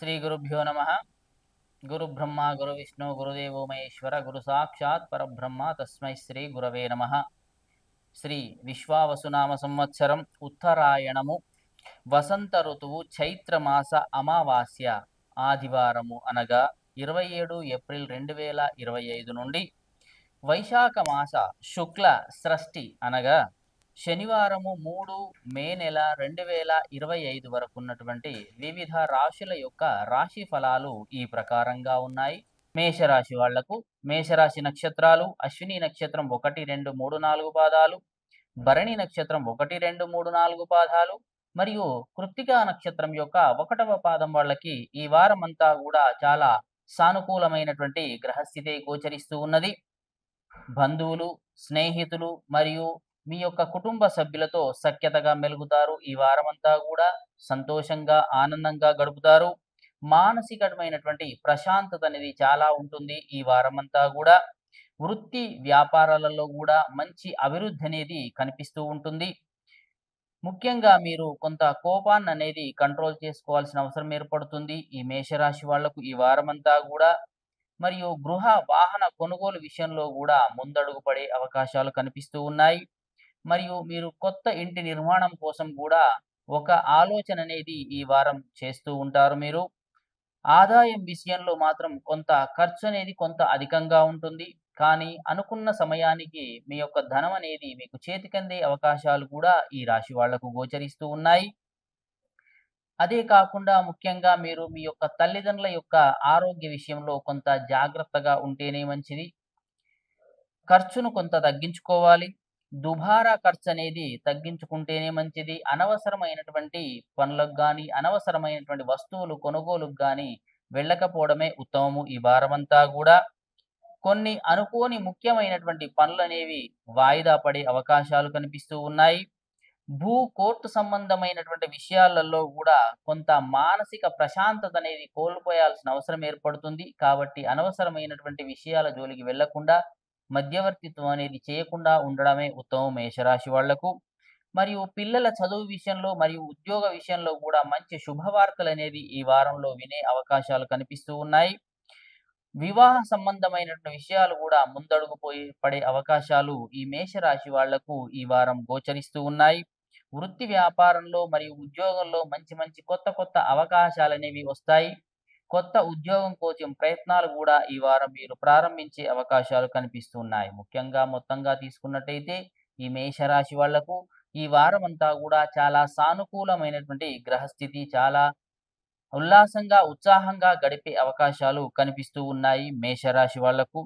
శ్రీ గురుభ్యో నమ గురు బ్రహ్మ గురు విష్ణు గురుదేవో మహేశ్వర గురు సాక్షాత్ పరబ్రహ్మ తస్మై శ్రీ గురవే నమ శ్రీ విశ్వావసునామ సంవత్సరం ఉత్తరాయణము వసంత ఋతువు చైత్రమాస అమావాస్య ఆదివారము అనగా ఇరవై ఏడు ఏప్రిల్ రెండు వేల ఇరవై ఐదు నుండి వైశాఖ మాస శుక్ల షష్ఠి అనగా శనివారము మూడు మే నెల రెండు వేల ఇరవై ఐదు వరకు ఉన్నటువంటి వివిధ రాశుల యొక్క రాశి ఫలాలు ఈ ప్రకారంగా ఉన్నాయి. మేషరాశి వాళ్ళకు మేషరాశి నక్షత్రాలు అశ్విని నక్షత్రం ఒకటి రెండు మూడు నాలుగు పాదాలు భరణి నక్షత్రం ఒకటి రెండు మూడు నాలుగు పాదాలు మరియు కృత్తికా నక్షత్రం యొక్క ఒకటవ పాదం వాళ్ళకి ఈ వారం అంతా కూడా చాలా సానుకూలమైనటువంటి గ్రహస్థితి గోచరిస్తూ ఉన్నది. బంధువులు స్నేహితులు మరియు మీ యొక్క కుటుంబ సభ్యులతో సఖ్యతగా మెలుగుతారు. ఈ వారమంతా కూడా సంతోషంగా ఆనందంగా గడుపుతారు. మానసికమైనటువంటి ప్రశాంతత అనేది చాలా ఉంటుంది. ఈ వారమంతా కూడా వృత్తి వ్యాపారాలలో కూడా మంచి అభివృద్ధి అనేది కనిపిస్తూ ఉంటుంది. ముఖ్యంగా మీరు కొంత కోపాన్ని అనేది కంట్రోల్ చేసుకోవాల్సిన అవసరం ఏర్పడుతుంది. ఈ మేషరాశి వాళ్ళకు ఈ వారమంతా కూడా మరియు గృహ వాహన కొనుగోలు విషయంలో కూడా ముందడుగు పడే అవకాశాలు కనిపిస్తూ ఉన్నాయి. మరియు మీరు కొత్త ఇంటి నిర్మాణం కోసం కూడా ఒక ఆలోచన అనేది ఈ వారం చేస్తూ ఉంటారు మీరు. ఆదాయం విషయంలో మాత్రం కొంత ఖర్చు అనేది కొంత అధికంగా ఉంటుంది. కానీ అనుకున్న సమయానికి మీ యొక్క ధనం అనేది మీకు చేతికందే అవకాశాలు కూడా ఈ రాశి వాళ్ళకు గోచరిస్తూ ఉన్నాయి. అదే కాకుండా ముఖ్యంగా మీరు మీ యొక్క తల్లిదండ్రుల యొక్క ఆరోగ్య విషయంలో కొంత జాగ్రత్తగా ఉంటేనే మంచిది. ఖర్చును కొంత తగ్గించుకోవాలి. దుబారా ఖర్చు అనేది తగ్గించుకుంటేనే మంచిది. అనవసరమైనటువంటి పనులకు కానీ అనవసరమైనటువంటి వస్తువులు కొనుగోలుకు కానీ వెళ్ళకపోవడమే ఉత్తమము ఈ వారమంతా కూడా కొన్ని అనుకోని ముఖ్యమైనటువంటి పనులు అనేవి వాయిదా పడే అవకాశాలు కనిపిస్తూ ఉన్నాయి. భూ కోర్టు సంబంధమైనటువంటి విషయాలలో కూడా కొంత మానసిక ప్రశాంతత అనేది కోల్పోయాల్సిన అవసరం ఏర్పడుతుంది. కాబట్టి అనవసరమైనటువంటి విషయాల జోలికి వెళ్ళకుండా మధ్యవర్తిత్వం అనేది చేయకుండా ఉండడమే ఉత్తమం మేషరాశి వాళ్ళకు. మరియు పిల్లల చదువు విషయంలో మరియు ఉద్యోగ విషయంలో కూడా మంచి శుభవార్తలు అనేది ఈ వారంలో వినే అవకాశాలు కనిపిస్తూ ఉన్నాయి. వివాహ సంబంధమైనటువంటి విషయాలు కూడా ముందడుగు పోయి పడే అవకాశాలు ఈ మేషరాశి వాళ్ళకు ఈ వారం గోచరిస్తూ ఉన్నాయి. వృత్తి వ్యాపారంలో మరియు ఉద్యోగంలో మంచి మంచి కొత్త కొత్త అవకాశాలు అనేవి వస్తాయి. కొత్త ఉద్యోగం కోసం ప్రయత్నాలు కూడా ఈ వారం మీరు ప్రారంభించే అవకాశాలు కనిపిస్తున్నాయి. ముఖ్యంగా మొత్తంగా తీసుకున్నట్టయితే ఈ మేషరాశి వాళ్ళకు ఈ వారం అంతా కూడా చాలా సానుకూలమైనటువంటి గ్రహస్థితి చాలా ఉల్లాసంగా ఉత్సాహంగా గడిపే అవకాశాలు కనిపిస్తూ ఉన్నాయి మేషరాశి వాళ్ళకు.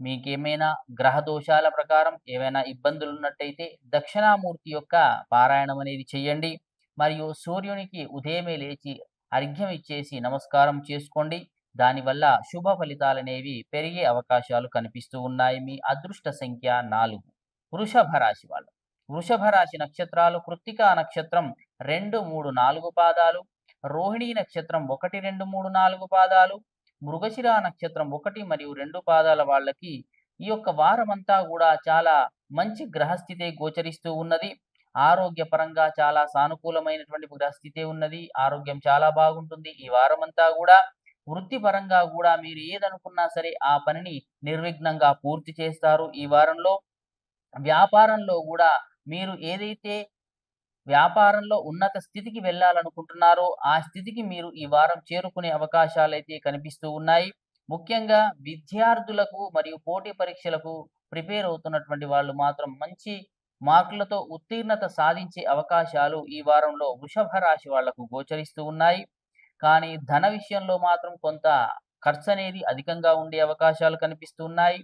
మీకేమైనా గ్రహ దోషాల ప్రకారం ఏమైనా ఇబ్బందులు ఉన్నట్టయితే దక్షిణామూర్తి యొక్క పారాయణం అనేది చేయండి. మరియు సూర్యునికి ఉదయమే లేచి అర్ఘ్యం ఇచ్చేసి నమస్కారం చేసుకోండి. దానివల్ల శుభ ఫలితాలనేవి పెరిగే అవకాశాలు కనిపిస్తూ ఉన్నాయి. మీ అదృష్ట సంఖ్య నాలుగు. వృషభ రాశి వాళ్ళు. వృషభ రాశి నక్షత్రాలు కృత్తికా నక్షత్రం రెండు మూడు నాలుగు పాదాలు. రోహిణీ నక్షత్రం ఒకటి రెండు మూడు నాలుగు పాదాలు. మృగశిర నక్షత్రం ఒకటి మరియు రెండు పాదాల వాళ్ళకి ఈ యొక్క వారమంతా కూడా చాలా మంచి గ్రహస్థితి గోచరిస్తూ ఉన్నది. ఆరోగ్యపరంగా చాలా సానుకూలమైనటువంటి గ్రహస్థితి ఉన్నది. ఆరోగ్యం చాలా బాగుంటుంది. ఈ వారం అంతా కూడా వృత్తిపరంగా కూడా మీరు ఏదనుకున్నా సరే ఆ పనిని నిర్విఘ్నంగా పూర్తి చేస్తారు. ఈ వారంలో వ్యాపారంలో కూడా మీరు ఏదైతే వ్యాపారంలో ఉన్నత స్థితికి వెళ్ళాలనుకుంటున్నారో ఆ స్థితికి మీరు ఈ వారం చేరుకునే అవకాశాలు అయితే కనిపిస్తూ ఉన్నాయి. ముఖ్యంగా విద్యార్థులకు మరియు పోటీ పరీక్షలకు ప్రిపేర్ అవుతున్నటువంటి వాళ్ళు మాత్రం మంచి మార్కులతో ఉత్తీర్ణత సాధించే అవకాశాలు ఈ వారంలో వృషభ రాశి వాళ్ళకు గోచరిస్తూ ఉన్నాయి. కానీ ధన విషయంలో మాత్రం కొంత ఖర్చు అనేది అధికంగా ఉండే అవకాశాలు కనిపిస్తున్నాయి.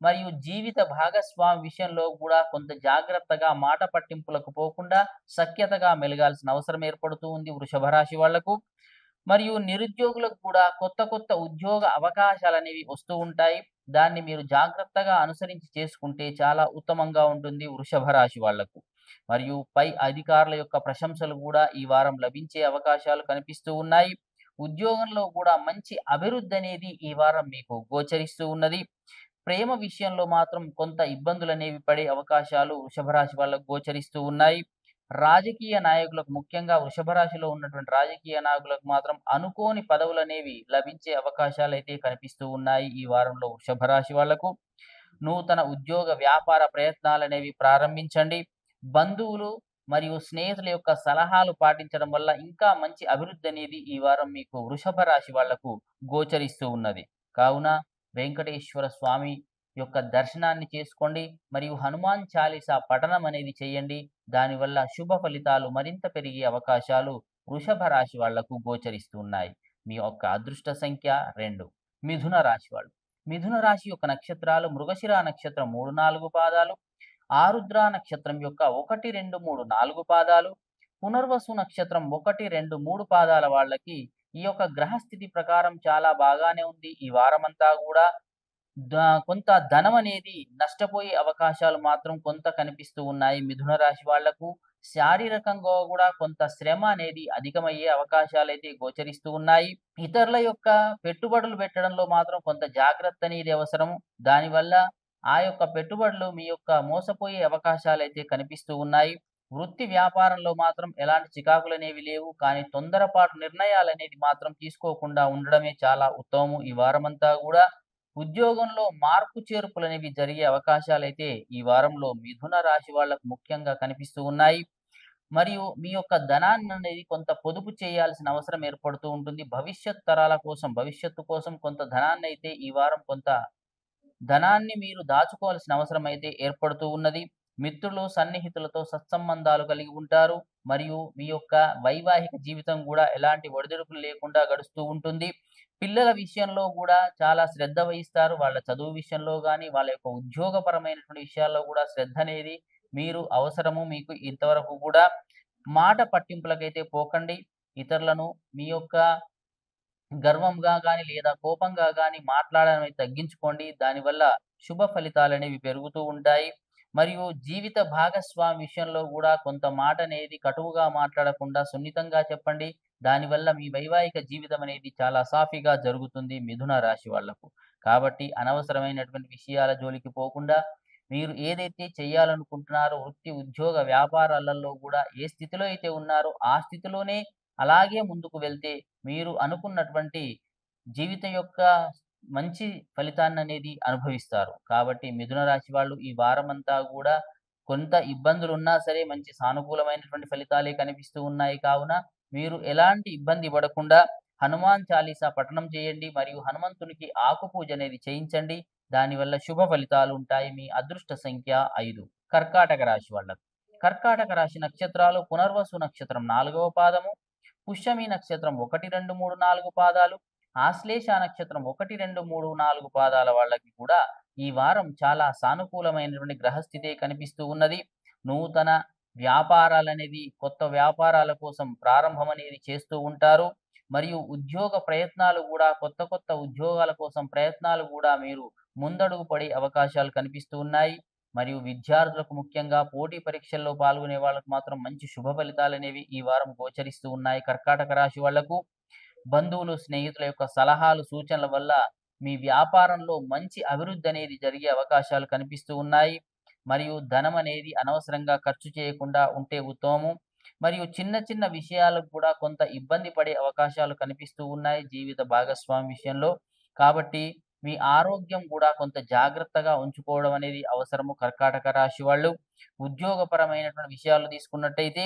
మరియు జీవిత భాగస్వామి విషయంలో కూడా కొంత జాగ్రత్తగా మాట పట్టింపులకు పోకుండా సఖ్యతగా మెలగాల్సిన అవసరం ఏర్పడుతూ ఉంది వృషభ రాశి వాళ్ళకు. మరియు నిరుద్యోగులకు కూడా కొత్త కొత్త ఉద్యోగ అవకాశాలు అనేవి వస్తూ ఉంటాయి. దాన్ని మీరు జాగ్రత్తగా అనుసరించి చేసుకుంటే చాలా ఉత్తమంగా ఉంటుంది వృషభ రాశి వాళ్ళకు. మరియు పై అధికారుల యొక్క ప్రశంసలు కూడా ఈ వారం లభించే అవకాశాలు కనిపిస్తూ ఉన్నాయి. ఉద్యోగంలో కూడా మంచి అభివృద్ధి అనేది ఈ వారం మీకు గోచరిస్తూ ఉన్నది. ప్రేమ విషయంలో మాత్రం కొంత ఇబ్బందులు అనేవి పడే అవకాశాలు వృషభ రాశి వాళ్ళకు గోచరిస్తూ ఉన్నాయి. రాజకీయ నాయకులకు ముఖ్యంగా వృషభ రాశిలో ఉన్నటువంటి రాజకీయ నాయకులకు మాత్రం అనుకోని పదవులు అనేవి లభించే అవకాశాలు అయితే కనిపిస్తూ ఉన్నాయి ఈ వారంలో వృషభ రాశి వాళ్ళకు. నూతన ఉద్యోగ వ్యాపార ప్రయత్నాలు అనేవి ప్రారంభించండి. బంధువులు మరియు స్నేహితుల యొక్క సలహాలు పాటించడం వల్ల ఇంకా మంచి అభివృద్ధి అనేది ఈ వారం మీకు వృషభ రాశి వాళ్ళకు గోచరిస్తూ ఉన్నది. కావున వెంకటేశ్వర స్వామి యొక్క దర్శనాన్ని చేసుకోండి. మరియు హనుమాన్ చాలీసా పఠనం అనేది చేయండి. దానివల్ల శుభ ఫలితాలు మరింత పెరిగే అవకాశాలు వృషభ రాశి వాళ్ళకు గోచరిస్తున్నాయి. మీ యొక్క అదృష్ట సంఖ్య రెండు. మిథున రాశి వాళ్ళు. మిథున రాశి యొక్క నక్షత్రాలు మృగశిర నక్షత్రం మూడు నాలుగు పాదాలు. ఆరుద్ర నక్షత్రం యొక్క ఒకటి రెండు మూడు నాలుగు పాదాలు. పునర్వసు నక్షత్రం ఒకటి రెండు మూడు పాదాల వాళ్ళకి ఈ యొక్క గ్రహస్థితి ప్రకారం చాలా బాగానే ఉంది. ఈ వారమంతా కూడా కొంత ధనం అనేది నష్టపోయే అవకాశాలు మాత్రం కొంత కనిపిస్తూ ఉన్నాయి. మిథున రాశి వాళ్ళకు శారీరకంగా కూడా కొంత శ్రమ అనేది అధికమయ్యే అవకాశాలు అయితే గోచరిస్తూ ఉన్నాయి. ఇతరుల యొక్క పెట్టుబడులు పెట్టడంలో మాత్రం కొంత జాగ్రత్త అనేది అవసరం. దానివల్ల ఆ యొక్క పెట్టుబడులు మీ యొక్క మోసపోయే అవకాశాలు అయితే కనిపిస్తూ ఉన్నాయి. వృత్తి వ్యాపారంలో మాత్రం ఎలాంటి చికాకులు అనేవి లేవు. కానీ తొందరపాటు నిర్ణయాలు అనేది మాత్రం తీసుకోకుండా ఉండడమే చాలా ఉత్తమము ఈ వారమంతా కూడా. ఉద్యోగంలో మార్పు చేర్పులనేవి జరిగే అవకాశాలు అయితే ఈ వారంలో మిథున రాశి వాళ్ళకు ముఖ్యంగా కనిపిస్తూ ఉన్నాయి. మరియు మీ యొక్క ధనాన్ని అనేది కొంత పొదుపు చేయాల్సిన అవసరం ఏర్పడుతూ ఉంటుంది. భవిష్యత్ తరాల కోసం భవిష్యత్తు కోసం కొంత ధనాన్ని అయితే ఈ వారం కొంత ధనాన్ని మీరు దాచుకోవాల్సిన అవసరం అయితే ఏర్పడుతూ ఉన్నది. మిత్రులు సన్నిహితులతో సత్సంబంధాలు కలిగి ఉంటారు. మరియు మీ యొక్క వైవాహిక జీవితం కూడా ఎలాంటి ఒడిదుడుకులు లేకుండా గడుస్తూ ఉంటుంది. పిల్లల విషయంలో కూడా చాలా శ్రద్ధ వహిస్తారు. వాళ్ళ చదువు విషయంలో కానీ వాళ్ళ యొక్క ఉద్యోగపరమైనటువంటి విషయాల్లో కూడా శ్రద్ధ అనేది మీరు అవసరము. మీకు ఇంతవరకు కూడా మాట పట్టింపులకైతే పోకండి. ఇతరులను మీ యొక్క గర్వంగా కానీ లేదా కోపంగా కానీ మాట్లాడడం తగ్గించుకోండి. దానివల్ల శుభ ఫలితాలు అనేవి పెరుగుతూ ఉంటాయి. మరియు జీవిత భాగస్వామి విషయంలో కూడా కొంత మాట అనేది కటువుగా మాట్లాడకుండా సున్నితంగా చెప్పండి. దానివల్ల మీ వైవాహిక జీవితం అనేది చాలా సాఫీగా జరుగుతుంది మిథున రాశి వాళ్ళకు. కాబట్టి అనవసరమైనటువంటి విషయాల జోలికి పోకుండా మీరు ఏదైతే చేయాలనుకుంటున్నారో వృత్తి ఉద్యోగ వ్యాపారాలలో కూడా ఏ స్థితిలో అయితే ఉన్నారో ఆ స్థితిలోనే అలాగే ముందుకు వెళ్తే మీరు అనుకున్నటువంటి జీవితం యొక్క మంచి ఫలితాన్ని అనేది అనుభవిస్తారు. కాబట్టి మిథున రాశి వాళ్ళు ఈ వారమంతా కూడా కొంత ఇబ్బందులు ఉన్నా సరే మంచి సానుకూలమైనటువంటి ఫలితాలే కనిపిస్తూ ఉన్నాయి కావున మీరు ఎలాంటి ఇబ్బంది పడకుండా హనుమాన్ చాలీసా పఠనం చేయండి మరియు హనుమంతునికి ఆకు పూజ అనేది చేయించండి. దానివల్ల శుభ ఫలితాలు ఉంటాయి. మీ అదృష్ట సంఖ్య ఐదు. కర్కాటక రాశి వాళ్ళకు. కర్కాటక రాశి నక్షత్రాలు పునర్వసు నక్షత్రం నాలుగవ పాదము పుష్యమి నక్షత్రం ఒకటి రెండు మూడు నాలుగు పాదాలు ఆశ్లేష నక్షత్రం ఒకటి రెండు మూడు నాలుగు పాదాల వాళ్ళకి కూడా ఈ వారం చాలా సానుకూలమైనటువంటి గ్రహస్థితే కనిపిస్తూ ఉన్నది. నూతన వ్యాపారాలు అనేవి కొత్త వ్యాపారాల కోసం ప్రారంభం అనేది చేస్తూ ఉంటారు. మరియు ఉద్యోగ ప్రయత్నాలు కూడా కొత్త కొత్త ఉద్యోగాల కోసం ప్రయత్నాలు కూడా మీరు ముందడుగు పడే అవకాశాలు కనిపిస్తూ ఉన్నాయి. మరియు విద్యార్థులకు ముఖ్యంగా పోటీ పరీక్షల్లో పాల్గొనే వాళ్ళకు మాత్రం మంచి శుభ ఫలితాలు అనేవి ఈ వారం గోచరిస్తూ ఉన్నాయి కర్కాటక రాశి వాళ్ళకు. బంధువులు స్నేహితుల యొక్క సలహాలు సూచనల వల్ల మీ వ్యాపారంలో మంచి అభివృద్ధి అనేది జరిగే అవకాశాలు కనిపిస్తూ ఉన్నాయి. మరియు ధనం అనేది అనవసరంగా ఖర్చు చేయకుండా ఉంటే ఉత్తమము. మరియు చిన్న చిన్న విషయాలకు కూడా కొంత ఇబ్బంది పడే అవకాశాలు కనిపిస్తూ ఉన్నాయి జీవిత భాగస్వామి విషయంలో. కాబట్టి మీ ఆరోగ్యం కూడా కొంత జాగ్రత్తగా ఉంచుకోవడం అనేది అవసరము కర్కాటక రాశి వాళ్ళు. ఉద్యోగపరమైనటువంటి విషయాలు తీసుకున్నట్టయితే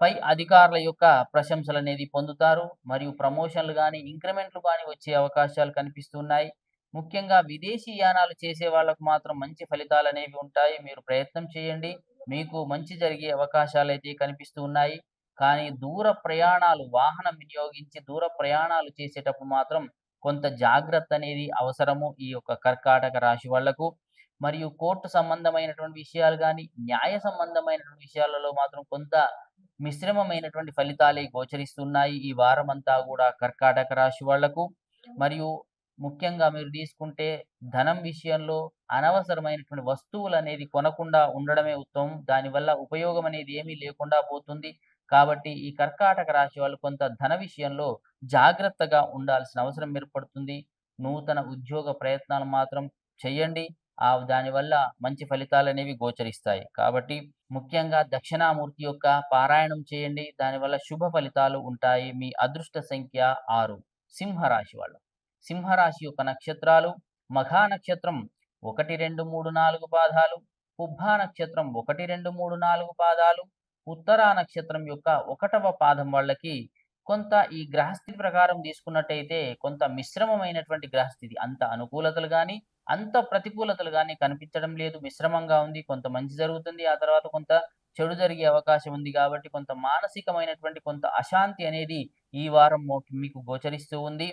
పై అధికారుల యొక్క ప్రశంసలు అనేది పొందుతారు. మరియు ప్రమోషన్లు కానీ ఇంక్రిమెంట్లు కానీ వచ్చే అవకాశాలు కనిపిస్తున్నాయి ముఖ్యంగా విదేశీ యానాలు చేసే వాళ్ళకు మాత్రం మంచి ఫలితాలు అనేవి ఉంటాయి. మీరు ప్రయత్నం చేయండి. మీకు మంచి జరిగే అవకాశాలు అయితే కనిపిస్తూ ఉన్నాయి. కానీ దూర ప్రయాణాలు వాహనం వినియోగించి దూర ప్రయాణాలు చేసేటప్పుడు మాత్రం కొంత జాగ్రత్త అనేది అవసరము ఈ యొక్క కర్కాటక రాశి వాళ్ళకు. మరియు కోర్టు సంబంధమైనటువంటి విషయాలు కానీ న్యాయ సంబంధమైనటువంటి విషయాలలో మాత్రం కొంత మిశ్రమమైనటువంటి ఫలితాలే గోచరిస్తున్నాయి ఈ వారమంతా కూడా కర్కాటక రాశి వాళ్ళకు. మరియు ముఖ్యంగా మీరు తీసుకుంటే ధనం విషయంలో అనవసరమైనటువంటి వస్తువులు అనేది కొనకుండా ఉండడమే ఉత్తమం. దానివల్ల ఉపయోగం అనేది ఏమీ లేకుండా పోతుంది. కాబట్టి ఈ కర్కాటక రాశి వాళ్ళు కొంత ధన విషయంలో జాగ్రత్తగా ఉండాల్సిన అవసరం ఏర్పడుతుంది. నూతన ఉద్యోగ ప్రయత్నాలు మాత్రం చేయండి. ఆ దానివల్ల మంచి ఫలితాలు అనేవి గోచరిస్తాయి. కాబట్టి ముఖ్యంగా దక్షిణామూర్తి యొక్క పారాయణం చేయండి. దానివల్ల శుభ ఫలితాలు ఉంటాయి. మీ అదృష్ట సంఖ్య ఆరు. సింహరాశి వాళ్ళు. సింహరాశి యొక్క నక్షత్రాలు మఘా నక్షత్రం ఒకటి రెండు మూడు నాలుగు పాదాలు ఉబ్బా నక్షత్రం ఒకటి రెండు మూడు నాలుగు పాదాలు ఉత్తరా నక్షత్రం యొక్క ఒకటవ పాదం వాళ్ళకి కొంత ఈ గ్రహస్థితి ప్రకారం తీసుకున్నట్టయితే కొంత మిశ్రమమైనటువంటి గ్రహస్థితి. అంత అనుకూలతలు కానీ అంత ప్రతికూలతలు కానీ కనిపించడం లేదు. మిశ్రమంగా ఉంది కొంత మంచి జరుగుతుంది ఆ తర్వాత కొంత చెడు జరిగే అవకాశం ఉంది కాబట్టి కొంత మానసికమైనటువంటి కొంత అశాంతి అనేది ఈ వారం మీకు గోచరిస్తూ ఉంది.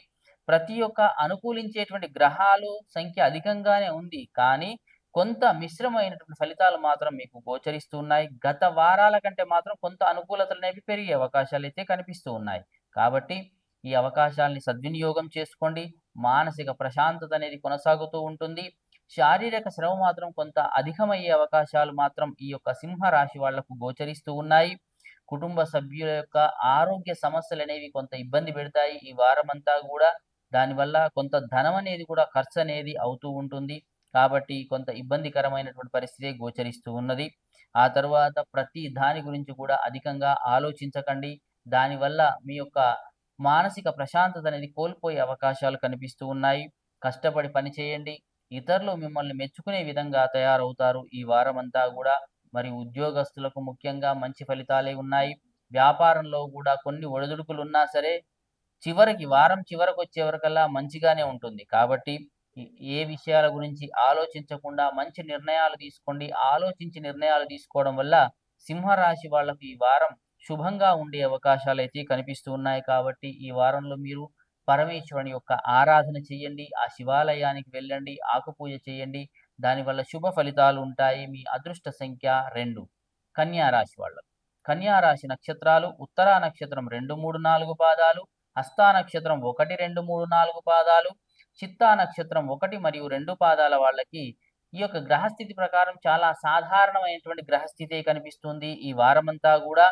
ప్రతి ఒక్క అనుకూలించేటువంటి గ్రహాలు సంఖ్య అధికంగానే ఉంది. కానీ కొంత మిశ్రమైనటువంటి ఫలితాలు మాత్రం మీకు గోచరిస్తూ ఉన్నాయి గత వారాల కంటే మాత్రం కొంత అనుకూలతలు అనేవి పెరిగే అవకాశాలు అయితే కనిపిస్తూ ఉన్నాయి. కాబట్టి ఈ అవకాశాలని సద్వినియోగం చేసుకోండి. మానసిక ప్రశాంతత అనేది కొనసాగుతూ ఉంటుంది. శారీరక శ్రమ మాత్రం కొంత అధికమయ్యే అవకాశాలు మాత్రం ఈ యొక్క సింహ రాశి వాళ్ళకు గోచరిస్తూ ఉన్నాయి. కుటుంబ సభ్యుల యొక్క ఆరోగ్య సమస్యలు అనేవి కొంత ఇబ్బంది పెడతాయి. ఈ వారమంతా కూడా దానివల్ల కొంత ధనం అనేది కూడా ఖర్చు అనేది అవుతూ ఉంటుంది. కాబట్టి కొంత ఇబ్బందికరమైనటువంటి పరిస్థితి గోచరిస్తూ ఉన్నది. ఆ తర్వాత ప్రతి దాని గురించి కూడా అధికంగా ఆలోచించకండి. దానివల్ల మీ యొక్క మానసిక ప్రశాంతత అనేది కోల్పోయే అవకాశాలు కనిపిస్తూ ఉన్నాయి. కష్టపడి పని చేయండి. ఇతరులు మిమ్మల్ని మెచ్చుకునే విధంగా తయారవుతారు ఈ వారం అంతా కూడా. మరి ఉద్యోగస్తులకు ముఖ్యంగా మంచి ఫలితాలే ఉన్నాయి. వ్యాపారంలో కూడా కొన్ని ఒడిదుడుకులు ఉన్నా సరే చివరికి వారం చివరకు వచ్చే వరకల్లా మంచిగానే ఉంటుంది. కాబట్టి ఏ విషయాల గురించి ఆలోచించకుండా మంచి నిర్ణయాలు తీసుకోండి. ఆలోచించి నిర్ణయాలు తీసుకోవడం వల్ల సింహరాశి వాళ్ళకు ఈ వారం శుభంగా ఉండే అవకాశాలు అయితే కనిపిస్తూ ఉన్నాయి. కాబట్టి ఈ వారంలో మీరు పరమేశ్వరుని యొక్క ఆరాధన చేయండి. ఆ శివాలయానికి వెళ్ళండి. ఆకుపూజ చేయండి. దానివల్ల శుభ ఫలితాలు ఉంటాయి. మీ అదృష్ట సంఖ్య రెండు. కన్యా రాశి వాళ్ళకు. కన్యా రాశి నక్షత్రాలు ఉత్తరా నక్షత్రం రెండు మూడు నాలుగు పాదాలు హస్తా నక్షత్రం ఒకటి రెండు మూడు నాలుగు పాదాలు చిత్తా నక్షత్రం ఒకటి మరియు రెండు పాదాల వాళ్ళకి ఈ యొక్క గ్రహస్థితి ప్రకారం చాలా సాధారణమైనటువంటి గ్రహస్థితి కనిపిస్తుంది. ఈ వారమంతా కూడా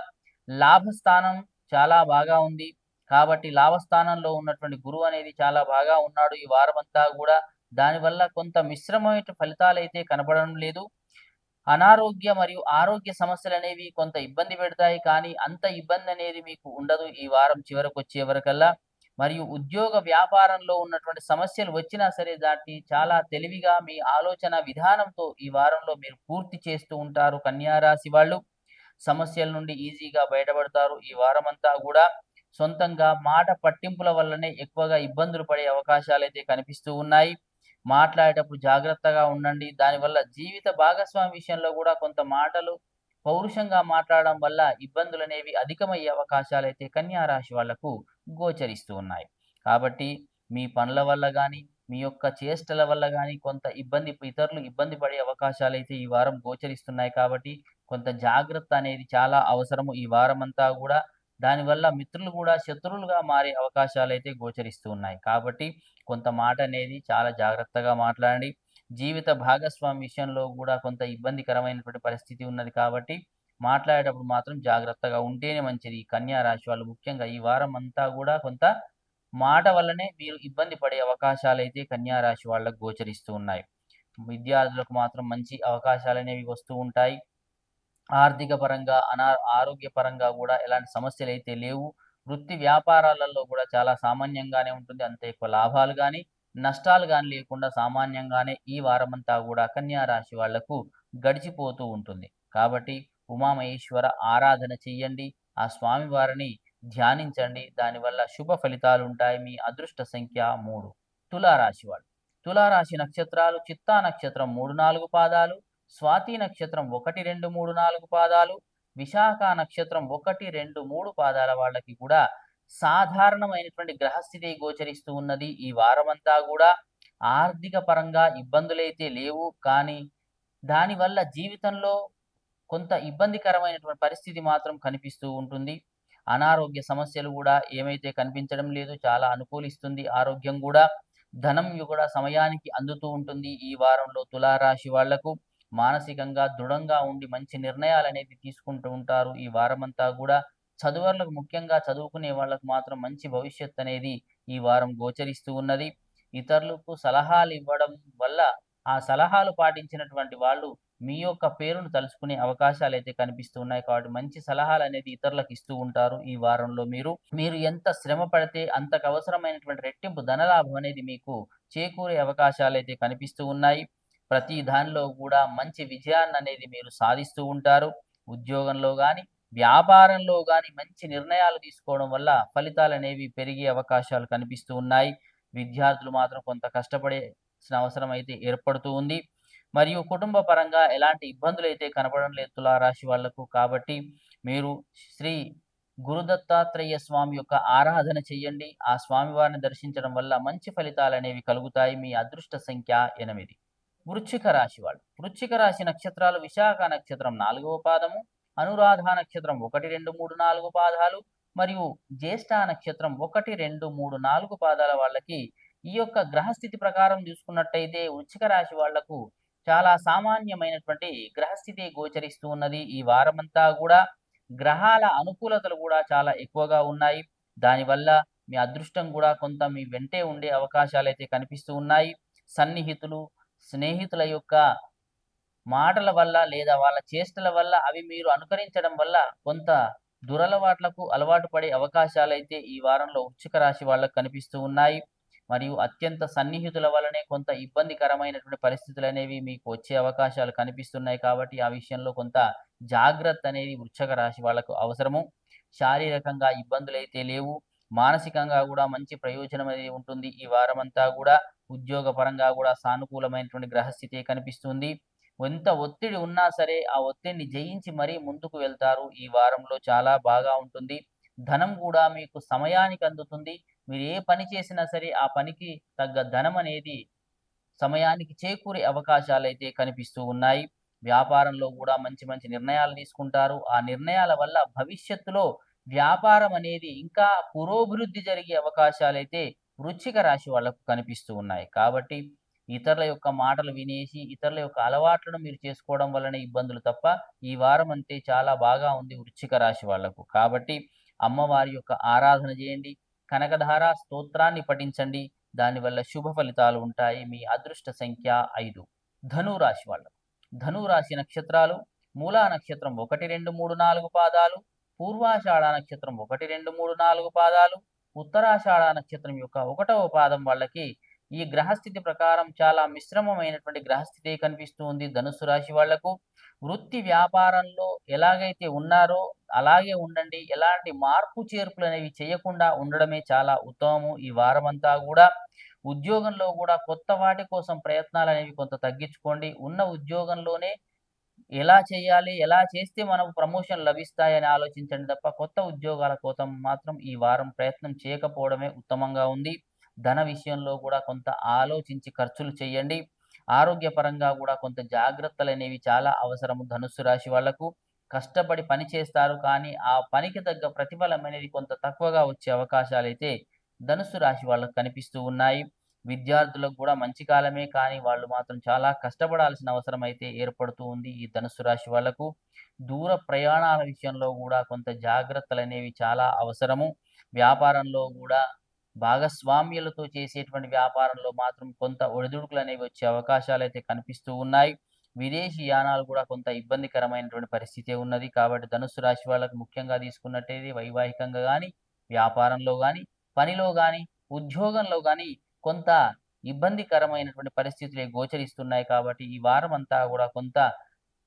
లాభస్థానం చాలా బాగా ఉంది. కాబట్టి లాభస్థానంలో ఉన్నటువంటి గురువు అనేది చాలా బాగా ఉన్నాడు. ఈ వారమంతా కూడా దానివల్ల కొంత మిశ్రమైన ఫలితాలు అయితే కనబడడం లేదు. అనారోగ్య మరియు ఆరోగ్య సమస్యలు అనేవి కొంత ఇబ్బంది పెడతాయి కానీ అంత ఇబ్బంది అనేది మీకు ఉండదు ఈ వారం చివరకు వచ్చే వరకల్లా. మరియు ఉద్యోగ వ్యాపారంలో ఉన్నటువంటి సమస్యలు వచ్చినా సరే దాన్ని చాలా తెలివిగా మీ ఆలోచన విధానంతో ఈ వారంలో మీరు పూర్తి చేస్తూ ఉంటారు కన్యారాశి వాళ్ళు. సమస్యల నుండి ఈజీగా బయటపడతారు ఈ వారమంతా కూడా. సొంతంగా మాట పట్టింపుల వల్లనే ఎక్కువగా ఇబ్బందులు పడే అవకాశాలు అయితే కనిపిస్తూ ఉన్నాయి. మాట్లాడేటప్పుడు జాగ్రత్తగా ఉండండి. దానివల్ల జీవిత భాగస్వామి విషయంలో కూడా కొంత మాటలు పౌరుషంగా మాట్లాడడం వల్ల ఇబ్బందులు అనేవి అధికమయ్యే అవకాశాలు అయితే కన్యా రాశి వాళ్ళకు గోచరిస్తూ ఉన్నాయి. కాబట్టి మీ పనుల వల్ల కానీ మీ యొక్క చేష్టల వల్ల కానీ కొంత ఇబ్బంది ఇతరులు ఇబ్బంది పడే అవకాశాలు అయితే ఈ వారం గోచరిస్తున్నాయి. కాబట్టి కొంత జాగ్రత్త అనేది చాలా అవసరము. ఈ వారం అంతా కూడా దానివల్ల మిత్రులు కూడా శత్రువులుగా మారే అవకాశాలు అయితే గోచరిస్తూ ఉన్నాయి. కాబట్టి కొంత మాట అనేది చాలా జాగ్రత్తగా మాట్లాడండి. జీవిత భాగస్వామి విషయంలో కూడా కొంత ఇబ్బందికరమైనటువంటి పరిస్థితి ఉన్నది కాబట్టి మాట్లాడేటప్పుడు మాత్రం జాగ్రత్తగా ఉంటేనే మంచిది. కన్యా రాశి వాళ్ళు ముఖ్యంగా ఈ వారం అంతా కూడా కొంత మాట వల్లనే మీరు ఇబ్బంది పడే అవకాశాలు అయితే కన్యా రాశి వాళ్ళకు గోచరిస్తూ ఉన్నాయి. విద్యార్థులకు మాత్రం మంచి అవకాశాలు అనేవి వస్తూ ఉంటాయి. ఆర్థిక పరంగా అనా ఆరోగ్య పరంగా కూడా ఎలాంటి సమస్యలు అయితే లేవు. వృత్తి వ్యాపారాలలో కూడా చాలా సామాన్యంగానే ఉంటుంది. అంత ఎక్కువ లాభాలు కానీ నష్టాలు కానీ లేకుండా సామాన్యంగానే ఈ వారమంతా కూడా కన్యా రాశి వాళ్ళకు గడిచిపోతూ ఉంటుంది. కాబట్టి ఉమామహేశ్వర ఆరాధన చెయ్యండి. ఆ స్వామి వారిని ధ్యానించండి. దానివల్ల శుభ ఫలితాలు ఉంటాయి. మీ అదృష్ట సంఖ్య మూడు. తులారాశి వాళ్ళు తులారాశి నక్షత్రాలు చిత్తా నక్షత్రం మూడు నాలుగు పాదాలు. స్వాతి నక్షత్రం ఒకటి రెండు మూడు నాలుగు పాదాలు విశాఖ నక్షత్రం ఒకటి రెండు మూడు పాదాల వాళ్ళకి కూడా సాధారణమైనటువంటి గ్రహస్థితి గోచరిస్తూ ఉన్నది. ఈ వారమంతా కూడా ఆర్థిక పరంగా ఇబ్బందులైతే లేవు. కానీ దానివల్ల జీవితంలో కొంత ఇబ్బందికరమైనటువంటి పరిస్థితి మాత్రం కనిపిస్తూ ఉంటుంది. అనారోగ్య సమస్యలు కూడా ఏమైతే కనిపించడం లేదు చాలా అనుకూలిస్తుంది. ఆరోగ్యం కూడా ధనం కూడా సమయానికి అందుతూ ఉంటుంది ఈ వారంలో తులారాశి వాళ్ళకు. మానసికంగా దృఢంగా ఉండి మంచి నిర్ణయాలు అనేది తీసుకుంటూ ఉంటారు. ఈ వారమంతా కూడా చదువర్లకు ముఖ్యంగా చదువుకునే వాళ్ళకు మాత్రం మంచి భవిష్యత్ అనేది ఈ వారం గోచరిస్తూ ఉన్నది. ఇతరులకు సలహాలు ఇవ్వడం వల్ల ఆ సలహాలు పాటించినటువంటి వాళ్ళు మీ యొక్క పేరును తలుచుకునే అవకాశాలు అయితే కనిపిస్తూ ఉన్నాయి. కాబట్టి మంచి సలహాలు అనేది ఇతరులకు ఇస్తూ ఉంటారు ఈ వారంలో మీరు. మీరు ఎంత శ్రమ పడితే అంతకు అవసరమైనటువంటి రెట్టింపు ధనలాభం అనేది మీకు చేకూరే అవకాశాలు అయితే కనిపిస్తూ ఉన్నాయి. ప్రతి దానిలో కూడా మంచి విజయాన్ని అనేది మీరు సాధిస్తూ ఉంటారు. ఉద్యోగంలో కానీ వ్యాపారంలో కానీ మంచి నిర్ణయాలు తీసుకోవడం వల్ల ఫలితాలు అనేవి పెరిగే అవకాశాలు కనిపిస్తూ ఉన్నాయి. విద్యార్థులు మాత్రం కొంత కష్టపడేసిన అవసరం అయితే ఏర్పడుతూ ఉంది. మరియు కుటుంబ పరంగా ఎలాంటి ఇబ్బందులు అయితే కనపడడం లేదు తులారాశి వాళ్ళకు కాబట్టి మీరు శ్రీ గురుదత్తాత్రేయ స్వామి యొక్క ఆరాధన చెయ్యండి. ఆ స్వామి వారిని దర్శించడం వల్ల మంచి ఫలితాలు అనేవి కలుగుతాయి. మీ అదృష్ట సంఖ్య ఎనిమిది. వృశ్చిక రాశి వాళ్ళు. వృశ్చిక రాశి నక్షత్రాలు విశాఖ నక్షత్రం నాలుగవ పాదము అనురాధ నక్షత్రం ఒకటి రెండు మూడు నాలుగు పాదాలు మరియు జ్యేష్ఠ నక్షత్రం ఒకటి రెండు మూడు నాలుగు పాదాల వాళ్ళకి ఈ యొక్క గ్రహస్థితి ప్రకారం చూసుకున్నట్టయితే వృశ్చిక రాశి వాళ్ళకు చాలా సామాన్యమైనటువంటి గ్రహస్థితి గోచరిస్తూ ఉన్నది. ఈ వారమంతా కూడా గ్రహాల అనుకూలతలు కూడా చాలా ఎక్కువగా ఉన్నాయి. దానివల్ల మీ అదృష్టం కూడా కొంత మీ వెంటే ఉండే అవకాశాలు అయితే కనిపిస్తూ ఉన్నాయి. సన్నిహితులు స్నేహితుల యొక్క మాటల వల్ల లేదా వాళ్ళ చేష్టల వల్ల అవి మీరు అనుకరించడం వల్ల కొంత దురలవాట్లకు అలవాటు పడే అవకాశాలు అయితే ఈ వారంలో వృశ్చిక రాశి వాళ్ళకు కనిపిస్తూ ఉన్నాయి. మరియు అత్యంత సన్నిహితుల వల్లనే కొంత ఇబ్బందికరమైనటువంటి పరిస్థితులు అనేవి మీకు వచ్చే అవకాశాలు కనిపిస్తున్నాయి కాబట్టి ఆ విషయంలో కొంత జాగ్రత్త అనేది వృక్షక రాశి వాళ్ళకు అవసరము. శారీరకంగా ఇబ్బందులు అయితే లేవు. మానసికంగా కూడా మంచి ప్రయోజనం అనేది ఉంటుంది. ఈ వారమంతా కూడా ఉద్యోగ పరంగా కూడా సానుకూలమైనటువంటి గ్రహస్థితి కనిపిస్తుంది. ఎంత ఒత్తిడి ఉన్నా సరే ఆ ఒత్తిడిని జయించి మరీ ముందుకు వెళ్తారు. ఈ వారంలో చాలా బాగా ఉంటుంది. ధనం కూడా మీకు సమయానికి అందుతుంది. మీరు ఏ పని చేసినా సరే ఆ పనికి తగ్గ ధనం అనేది సమయానికి చేకూరే అవకాశాలు అయితే కనిపిస్తూ ఉన్నాయి. వ్యాపారంలో కూడా మంచి మంచి నిర్ణయాలు తీసుకుంటారు. ఆ నిర్ణయాల వల్ల భవిష్యత్తులో వ్యాపారం అనేది ఇంకా పురోభివృద్ధి జరిగే అవకాశాలు అయితే వృచ్చిక రాశి వాళ్ళకు కనిపిస్తూ ఉన్నాయి. కాబట్టి ఇతరుల యొక్క మాటలు వినేసి ఇతరుల యొక్క అలవాట్లను మీరు చేసుకోవడం వలన ఇబ్బందులు తప్ప ఈ వారం అంతే చాలా బాగా ఉంది వృచ్చిక రాశి వాళ్ళకు కాబట్టి అమ్మవారి యొక్క ఆరాధన చేయండి. కనకధార స్తోత్రాన్ని పఠించండి. దానివల్ల శుభ ఫలితాలు ఉంటాయి. మీ అదృష్ట సంఖ్య ఐదు. ధనురాశి వాళ్ళకు. ధనురాశి నక్షత్రాలు మూలా నక్షత్రం ఒకటి రెండు మూడు నాలుగు పాదాలు పూర్వాషాఢ నక్షత్రం ఒకటి రెండు మూడు నాలుగు పాదాలు ఉత్తరాషాఢ నక్షత్రం యొక్క ఒకటవ పాదం వాళ్ళకి ఈ గ్రహస్థితి ప్రకారం చాలా మిశ్రమమైనటువంటి గ్రహస్థితి కనిపిస్తూ ఉంది ధనుసు రాశి వాళ్ళకు వృత్తి వ్యాపారంలో ఎలాగైతే ఉన్నారో అలాగే ఉండండి. ఎలాంటి మార్పు చేర్పులు అనేవి చేయకుండా ఉండడమే చాలా ఉత్తమము ఈ వారమంతా కూడా. ఉద్యోగంలో కూడా కొత్త వాటి కోసం ప్రయత్నాలు అనేవి కొంత తగ్గించుకోండి. ఉన్న ఉద్యోగంలోనే ఎలా చేయాలి ఎలా చేస్తే మనకు ప్రమోషన్ లభిస్తాయని ఆలోచించండి తప్ప కొత్త ఉద్యోగాల కోసం మాత్రం ఈ వారం ప్రయత్నం చేయకపోవడమే ఉత్తమంగా ఉంది. ధన విషయంలో కూడా కొంత ఆలోచించి ఖర్చులు చేయండి. ఆరోగ్యపరంగా కూడా కొంత జాగ్రత్తలు అనేవి చాలా అవసరము ధనుస్సు రాశి వాళ్ళకు. కష్టపడి పని చేస్తారు కానీ ఆ పనికి తగ్గ ప్రతిఫలం అనేది కొంత తక్కువగా వచ్చే అవకాశాలు అయితే ధనుస్సు రాశి వాళ్ళకు కనిపిస్తూ ఉన్నాయి. విద్యార్థులకు కూడా మంచి కాలమే కానీ వాళ్ళు మాత్రం చాలా కష్టపడాల్సిన అవసరం అయితే ఏర్పడుతూ ఉంది ఈ ధనుస్సు రాశి వాళ్ళకు. దూర ప్రయాణాల విషయంలో కూడా కొంత జాగ్రత్తలు అనేవి చాలా అవసరము. వ్యాపారంలో కూడా భాగస్వామ్యులతో చేసేటువంటి వ్యాపారంలో మాత్రం కొంత ఒడిదుడుకులు అనేవి వచ్చే అవకాశాలు అయితే కనిపిస్తూ ఉన్నాయి. విదేశీ యానాలు కూడా కొంత ఇబ్బందికరమైనటువంటి పరిస్థితి ఉన్నది. కాబట్టి ధనుసు రాశి వాళ్ళకు ముఖ్యంగా తీసుకున్నట్టయితే వైవాహికంగా కానీ వ్యాపారంలో కానీ పనిలో కానీ ఉద్యోగంలో కానీ కొంత ఇబ్బందికరమైనటువంటి పరిస్థితులే గోచరిస్తున్నాయి కాబట్టి ఈ వారం అంతా కూడా కొంత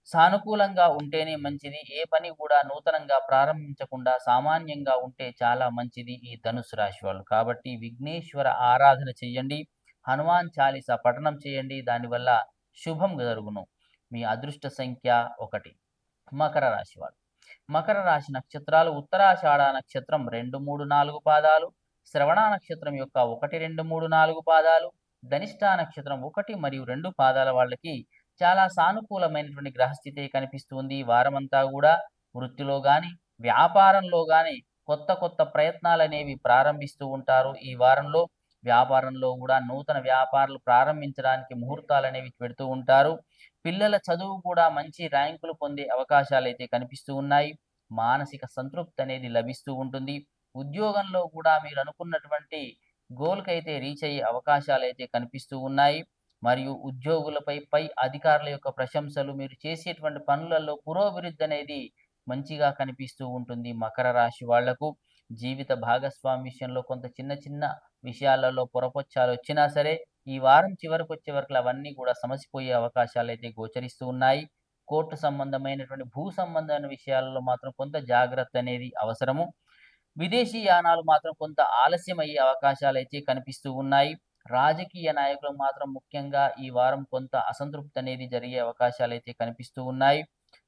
సానుకూలంగా ఉంటేనే మంచిది. ఏ పని కూడా నూతనంగా ప్రారంభించకుండా సామాన్యంగా ఉంటే చాలా మంచిది ఈ ధనుసు రాశి వాళ్ళు. కాబట్టి విఘ్నేశ్వర ఆరాధన చేయండి హనుమాన్ చాలీస పఠనం చేయండి దానివల్ల శుభం జరుగును. మీ అదృష్ట సంఖ్య ఒకటి. మకర రాశి వాళ్ళు. మకర రాశి నక్షత్రాలు ఉత్తరాషాఢ నక్షత్రం రెండు మూడు నాలుగు పాదాలు. శ్రవణ నక్షత్రం యొక్క ఒకటి రెండు మూడు నాలుగు పాదాలు ధనిష్ట నక్షత్రం ఒకటి మరియు రెండు పాదాల వాళ్ళకి చాలా సానుకూలమైనటువంటి గ్రహస్థితి కనిపిస్తుంది. వారమంతా కూడా వృత్తిలో కానీ వ్యాపారంలో కానీ కొత్త కొత్త ప్రయత్నాలు అనేవి ప్రారంభిస్తూ ఉంటారు. ఈ వారంలో వ్యాపారంలో కూడా నూతన వ్యాపారాలు ప్రారంభించడానికి ముహూర్తాలు అనేవి పెడుతూ ఉంటారు. పిల్లల చదువు కూడా మంచి ర్యాంకులు పొందే అవకాశాలు అయితే కనిపిస్తూ ఉన్నాయి. మానసిక సంతృప్తి అనేది లభిస్తూ ఉంటుంది. ఉద్యోగంలో కూడా మీరు అనుకున్నటువంటి గోల్కి అయితే రీచ్ అయ్యే అవకాశాలు అయితే కనిపిస్తూ ఉన్నాయి. మరియు ఉద్యోగులపై పై అధికారుల యొక్క ప్రశంసలు మీరు చేసేటువంటి పనులలో పురోభివృద్ధి అనేది మంచిగా కనిపిస్తూ ఉంటుంది మకర రాశి వాళ్ళకు. జీవిత భాగస్వామి విషయంలో కొంత చిన్న చిన్న విషయాలలో పొరపొచ్చాలు వచ్చినా సరే ఈ వారం చివరికి వచ్చే వరకు అవన్నీ కూడా సమసిపోయే అవకాశాలు అయితే గోచరిస్తూ ఉన్నాయి. కోర్టు సంబంధమైనటువంటి భూ సంబంధమైన విషయాలలో మాత్రం కొంత జాగ్రత్త అనేది అవసరము. విదేశీ యానాలు మాత్రం కొంత ఆలస్యం అయ్యే అవకాశాలు అయితే కనిపిస్తూ ఉన్నాయి. రాజకీయ నాయకులు మాత్రం ముఖ్యంగా ఈ వారం కొంత అసంతృప్తి అనేది జరిగే అవకాశాలు అయితే కనిపిస్తూ ఉన్నాయి.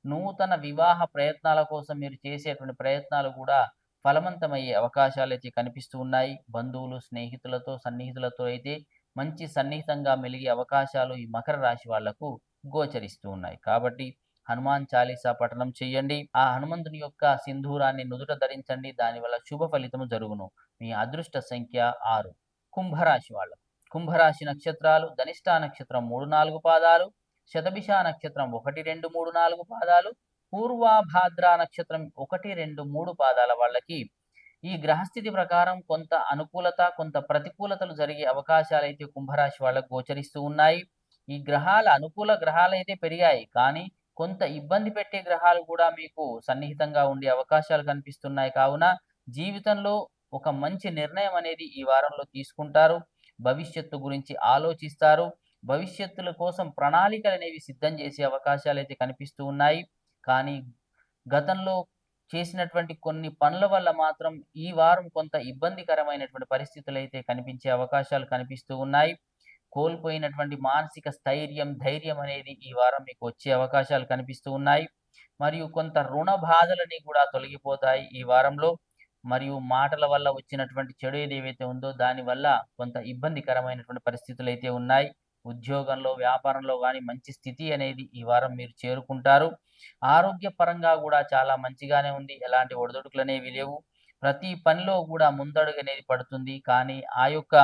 నూతన వివాహ ప్రయత్నాల కోసం మీరు చేసేటువంటి ప్రయత్నాలు కూడా ఫలవంతమయ్యే అవకాశాలు అయితే కనిపిస్తూ ఉన్నాయి. బంధువులు స్నేహితులతో సన్నిహితులతో అయితే మంచి సన్నిహితంగా మెలిగే అవకాశాలు ఈ మకర రాశి వాళ్ళకు గోచరిస్తూ ఉన్నాయి. కాబట్టి హనుమాన్ చాలీసా పఠనం చేయండి. ఆ హనుమంతుని యొక్క సింధూరాన్ని నుదుట ధరించండి. దానివల్ల శుభ ఫలితము జరుగును. మీ అదృష్ట సంఖ్య ఆరు. కుంభరాశి వాళ్ళ. కుంభరాశి నక్షత్రాలు ధనిష్టా నక్షత్రం మూడు నాలుగు పాదాలు శతభిష నక్షత్రం ఒకటి రెండు మూడు నాలుగు పాదాలు పూర్వాభాద్ర నక్షత్రం ఒకటి రెండు మూడు పాదాల వాళ్ళకి ఈ గ్రహస్థితి ప్రకారం కొంత అనుకూలత కొంత ప్రతికూలతలు జరిగే అవకాశాలు అయితే కుంభరాశి వాళ్ళకు గోచరిస్తూ ఉన్నాయి. ఈ గ్రహాల అనుకూల గ్రహాలు అయితే పెరిగాయి. కానీ కొంత ఇబ్బంది పెట్టే గ్రహాలు కూడా మీకు సన్నిహితంగా ఉండే అవకాశాలు కనిపిస్తున్నాయి. కావున జీవితంలో ఒక మంచి నిర్ణయం అనేది ఈ వారంలో తీసుకుంటారు. భవిష్యత్తు గురించి ఆలోచిస్తారు. భవిష్యత్తుల కోసం ప్రణాళికలు అనేవి సిద్ధం చేసే అవకాశాలు అయితే కనిపిస్తూ ఉన్నాయి. కానీ గతంలో చేసినటువంటి కొన్ని పనుల వల్ల మాత్రం ఈ వారం కొంత ఇబ్బందికరమైనటువంటి పరిస్థితులు అయితే కనిపించే అవకాశాలు కనిపిస్తూ ఉన్నాయి. కోల్పోయినటువంటి మానసిక స్థైర్యం ధైర్యం అనేది ఈ వారం మీకు వచ్చే అవకాశాలు కనిపిస్తూ ఉన్నాయి. మరియు కొంత రుణ బాధలని కూడా తొలగిపోతాయి ఈ వారంలో. మరియు మాటల వల్ల వచ్చినటువంటి చెడు ఏదైతే ఉందో దానివల్ల కొంత ఇబ్బందికరమైనటువంటి పరిస్థితులు అయితే ఉన్నాయి. ఉద్యోగంలో వ్యాపారంలో కానీ మంచి స్థితి అనేది ఈ వారం మీరు చేరుకుంటారు. ఆరోగ్యపరంగా కూడా చాలా మంచిగానే ఉంది. ఎలాంటి ఒడిదొడుకులు అనేవి లేవు. ప్రతి పనిలో కూడా ముందడుగు అనేది పడుతుంది. కానీ ఆ యొక్క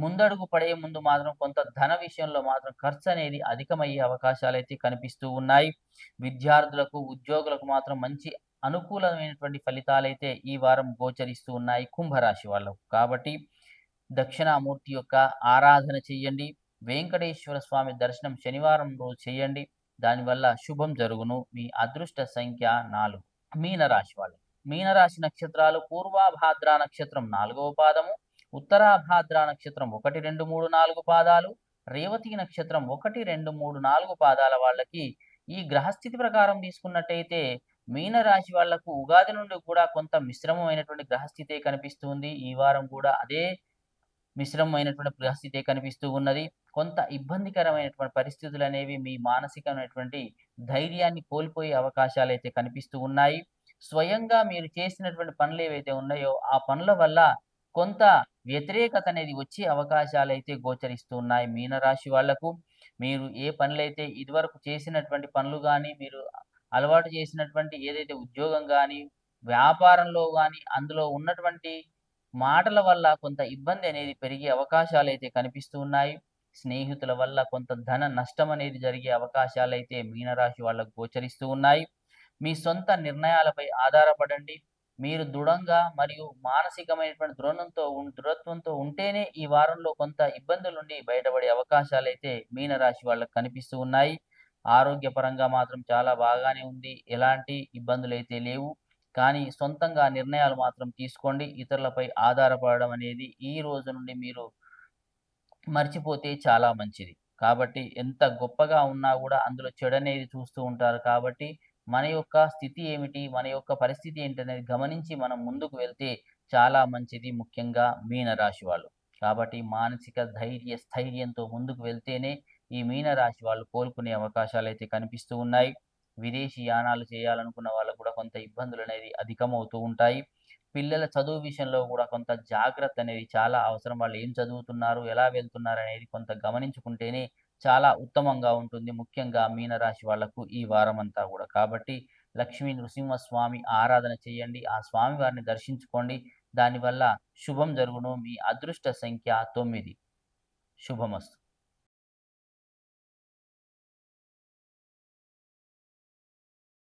ముందడుగు పడే ముందు మాత్రం కొంత ధన విషయంలో మాత్రం ఖర్చు అనేది అధికమయ్యే అవకాశాలు అయితే కనిపిస్తూ ఉన్నాయి. విద్యార్థులకు ఉద్యోగులకు మాత్రం మంచి అనుకూలమైనటువంటి ఫలితాలైతే ఈ వారం గోచరిస్తూ ఉన్నాయి కుంభరాశి వాళ్ళకు. కాబట్టి దక్షిణామూర్తి యొక్క ఆరాధన చెయ్యండి వెంకటేశ్వర స్వామి దర్శనం శనివారం రోజు చేయండి. దానివల్ల శుభం జరుగును. మీ అదృష్ట సంఖ్య నాలుగు. మీనరాశి వాళ్ళు మీనరాశి నక్షత్రాలు పూర్వాభాద్ర నక్షత్రం నాలుగవ పాదము. ఉత్తరాభాద్ర నక్షత్రం ఒకటి రెండు మూడు నాలుగు పాదాలు రేవతి నక్షత్రం ఒకటి రెండు మూడు నాలుగు పాదాల వాళ్ళకి ఈ గ్రహస్థితి ప్రకారం తీసుకున్నట్టయితే మీనరాశి వాళ్ళకు ఉగాది నుండి కూడా కొంత మిశ్రమమైనటువంటి గ్రహస్థితే కనిపిస్తుంది. ఈ వారం కూడా అదే మిశ్రమమైనటువంటి గ్రహస్థితే కనిపిస్తూ ఉన్నది. కొంత ఇబ్బందికరమైనటువంటి పరిస్థితులు అనేవి మీ మానసికమైనటువంటి ధైర్యాన్ని కోల్పోయే అవకాశాలు అయితే కనిపిస్తూ ఉన్నాయి. స్వయంగా మీరు చేసినటువంటి పనులు ఏవైతే ఉన్నాయో ఆ పనుల వల్ల కొంత వ్యతిరేకత అనేది వచ్చే అవకాశాలు అయితే గోచరిస్తున్నాయి మీనరాశి వాళ్ళకు. మీరు ఏ పనులైతే ఇదివరకు చేసినటువంటి పనులు కానీ మీరు అలవాటు చేసినటువంటి ఏదైతే ఉద్యోగం కానీ వ్యాపారంలో కానీ అందులో ఉన్నటువంటి మాటల వల్ల కొంత ఇబ్బంది అనేది పెరిగే అవకాశాలు అయితే కనిపిస్తూ ఉన్నాయి స్నేహితుల వల్ల కొంత ధన నష్టం అనేది జరిగే అవకాశాలు అయితే మీనరాశి వాళ్ళకు గోచరిస్తూ ఉన్నాయి. మీ సొంత నిర్ణయాలపై ఆధారపడండి. మీరు దృఢంగా మరియు మానసికమైనటువంటి దృఢంతో దృఢత్వంతో ఉంటేనే ఈ వారంలో కొంత ఇబ్బందుల నుండి బయటపడే అవకాశాలు అయితే మీనరాశి వాళ్ళకు కనిపిస్తూ ఉన్నాయి. ఆరోగ్యపరంగా మాత్రం చాలా బాగానే ఉంది. ఎలాంటి ఇబ్బందులు అయితే లేవు. కానీ సొంతంగా నిర్ణయాలు మాత్రం తీసుకోండి. ఇతరులపై ఆధారపడడం అనేది ఈ రోజు నుండి మీరు మర్చిపోతే చాలా మంచిది. కాబట్టి ఎంత గొప్పగా ఉన్నా కూడా అందులో చెడు అనేది చూస్తూ ఉంటారు కాబట్టి మన యొక్క స్థితి ఏమిటి? మన యొక్క పరిస్థితి ఏంటనేది గమనించి మనం ముందుకు వెళ్తే చాలా మంచిది ముఖ్యంగా మీనరాశి వాళ్ళు. కాబట్టి మానసిక ధైర్య స్థైర్యంతో ముందుకు వెళ్తేనే ఈ మీనరాశి వాళ్ళు కోలుకునే అవకాశాలు అయితే కనిపిస్తూ ఉన్నాయి. విదేశీ యానాలు చేయాలనుకున్న వాళ్ళకు కూడా కొంత ఇబ్బందులు అనేది అధికమవుతూ ఉంటాయి. పిల్లల చదువు విషయంలో కూడా కొంత జాగ్రత్త అనేది చాలా అవసరం. వాళ్ళు ఏం చదువుతున్నారు? ఎలా వెళ్తున్నారు? అనేది కొంత గమనించుకుంటేనే చాలా ఉత్తమంగా ఉంటుంది. ముఖ్యంగా మీనరాశి వాళ్ళకు ఈ వారం అంతా కూడా. కాబట్టి లక్ష్మీ నృసింహస్వామి ఆరాధన చేయండి. ఆ స్వామి వారిని దర్శించుకోండి. దానివల్ల శుభం జరుగును. మీ అదృష్ట సంఖ్య తొమ్మిది. శుభమస్తు.